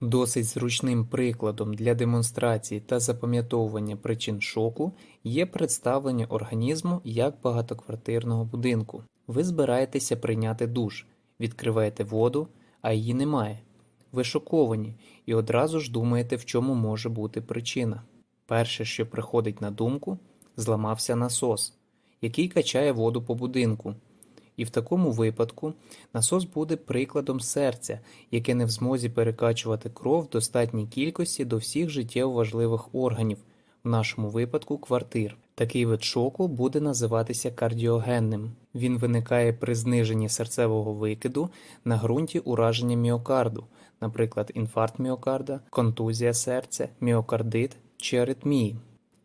Досить зручним прикладом для демонстрації та запам'ятовування причин шоку є представлення організму як багатоквартирного будинку. Ви збираєтеся прийняти душ, відкриваєте воду, а її немає. Ви шоковані і одразу ж думаєте, в чому може бути причина. Перше, що приходить на думку, зламався насос, який качає воду по будинку. І в такому випадку насос буде прикладом серця, яке не в змозі перекачувати кров в достатній кількості до всіх життєво важливих органів, в нашому випадку квартир. Такий вид шоку буде називатися кардіогенним. Він виникає при зниженні серцевого викиду на ґрунті ураження міокарду, наприклад, інфаркт міокарда, контузія серця, міокардит чи аритмії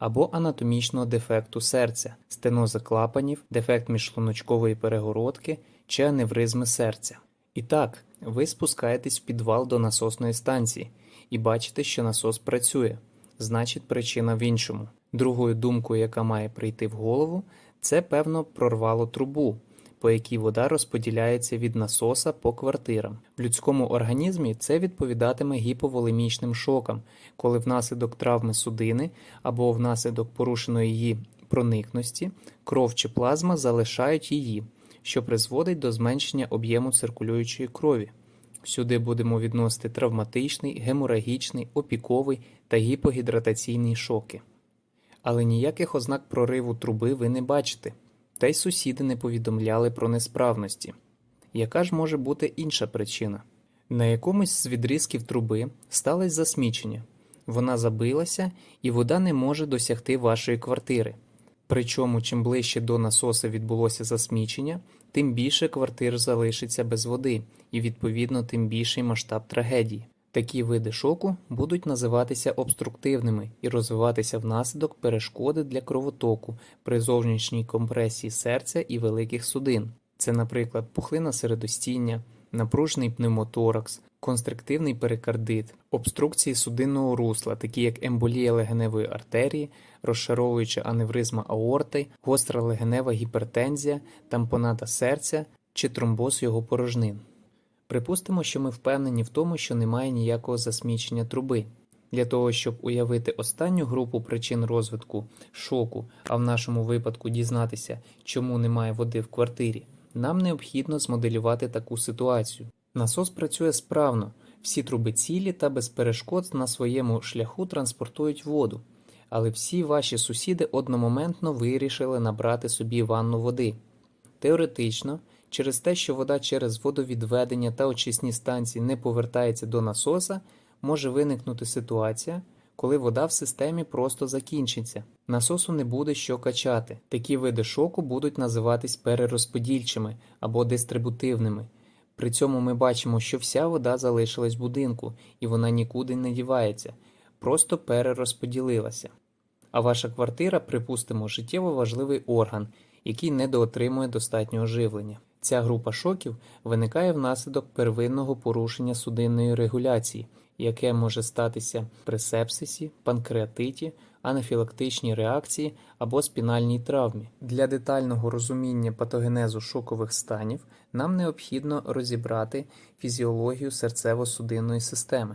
або анатомічного дефекту серця, стеноза клапанів, дефект міжшлуночкової перегородки чи аневризми серця. І так, ви спускаєтесь в підвал до насосної станції і бачите, що насос працює, значить причина в іншому. Другою думкою, яка має прийти в голову, це певно прорвало трубу, по якій вода розподіляється від насоса по квартирам. В людському організмі це відповідатиме гіповолемічним шокам, коли внаслідок травми судини або внаслідок порушеної її проникності кров чи плазма залишають її, що призводить до зменшення об'єму циркулюючої крові. Сюди будемо відносити травматичний, геморагічний, опіковий та гіпогідратаційний шоки. Але ніяких ознак прориву труби ви не бачите, та й сусіди не повідомляли про несправності. Яка ж може бути інша причина? На якомусь з відрізків труби сталося засмічення, вона забилася і вода не може досягти вашої квартири. Причому, чим ближче до насоса відбулося засмічення, тим більше квартир залишиться без води, і відповідно тим більший масштаб трагедії. Такі види шоку будуть називатися обструктивними і розвиватися внаслідок перешкоди для кровотоку при зовнішній компресії серця і великих судин. Це, наприклад, пухлина середостіння, напружений пневмоторакс, констриктивний перикардит, обструкції судинного русла, такі як емболія легеневої артерії, розшаровуюча аневризма аорти, гостра легенева гіпертензія, тампоната серця чи тромбоз його порожнин. Припустимо, що ми впевнені в тому, що немає ніякого засмічення труби. Для того, щоб уявити останню групу причин розвитку шоку, а в нашому випадку дізнатися, чому немає води в квартирі, нам необхідно змоделювати таку ситуацію. Насос працює справно, всі труби цілі та без перешкод на своєму шляху транспортують воду, але всі ваші сусіди одномоментно вирішили набрати собі ванну води. Теоретично, через те, що вода через водовідведення та очисні станції не повертається до насоса, може виникнути ситуація, коли вода в системі просто закінчиться. Насосу не буде що качати. Такі види шоку будуть називатись перерозподільчими або дистрибутивними. При цьому ми бачимо, що вся вода залишилась в будинку і вона нікуди не дівається, просто перерозподілилася. А ваша квартира, припустимо, життєво важливий орган, який недоотримує достатнього живлення. Ця група шоків виникає внаслідок первинного порушення судинної регуляції, яке може статися при сепсисі, панкреатиті, анафілактичній реакції або спінальній травмі. Для детального розуміння патогенезу шокових станів нам необхідно розібрати фізіологію серцево-судинної системи.